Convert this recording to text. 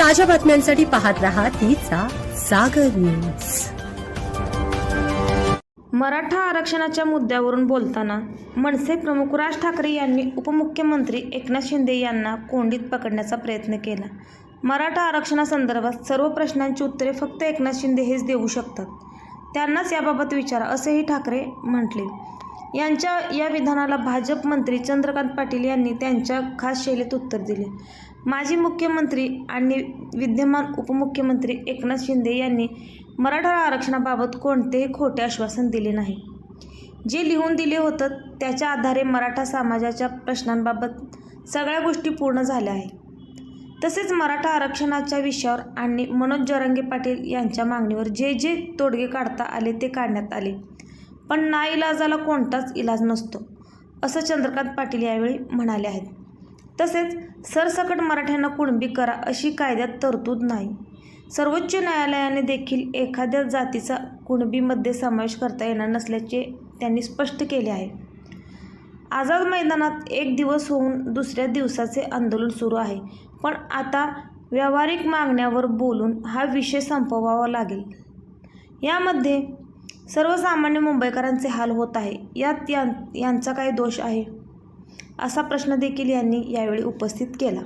ताज्या बातम्यांसाठी पाहत रहा तिचा सागर न्यूज. मराठा आरक्षणाच्या मुद्द्यावरून बोलताना मनसे प्रमुख राज ठाकरे यांनी उपमुख्यमंत्री एकनाथ शिंदे यांना कोंडीत पकडण्याचा प्रयत्न केला. मराठा आरक्षणासंदर्भात सर्व प्रश्नांची उत्तरे फक्त एकनाथ शिंदे हेच देऊ शकतात. त्यांनाच याबाबत विचारा असेही ठाकरे म्हटले. यांच्या या विधानाला भाजप मंत्री चंद्रकांत पाटील यांनी त्यांच्या खास शैलीत उत्तर दिले. माजी मुख्यमंत्री आणि विद्यमान उपमुख्यमंत्री एकनाथ शिंदे यांनी मराठा आरक्षणाबाबत कोणतेही खोटे आश्वासन दिले नाही. जे लिहून दिले होतं त्याच्या आधारे मराठा समाजाच्या प्रश्नांबाबत सगळ्या गोष्टी पूर्ण झाल्या आहेत. तसेच मराठा आरक्षणाच्या विषयावर आणि मनोज जरांगे पाटील यांच्या मागणीवर जे जे तोडगे काढता आले ते काढण्यात आले. पण नाईलाजाला कोणताच इलाज नसतो असं चंद्रकांत पाटील यावेळी म्हणाले आहेत. तसेच सरसकट मराठ्यांना कुणबी करा अशी कायद्यात तरतूद नाही. सर्वोच्च न्यायालयाने देखील एखाद्या जातीचा कुणबीमध्ये समावेश करता येणार नसल्याचे त्यांनी स्पष्ट केले आहे. आझाद मैदानात एक दिवस होऊन दुसऱ्या दिवसाचे आंदोलन सुरू आहे पण आता व्यावहारिक मागण्यावर बोलून हा विषय संपवावा लागेल. यामध्ये सर्वसामान्य मुंबईकरांचे हाल होत आहे. यात यां यांचा काय दोष आहे असा प्रश्न देखील यांनी यावेळी उपस्थित केला.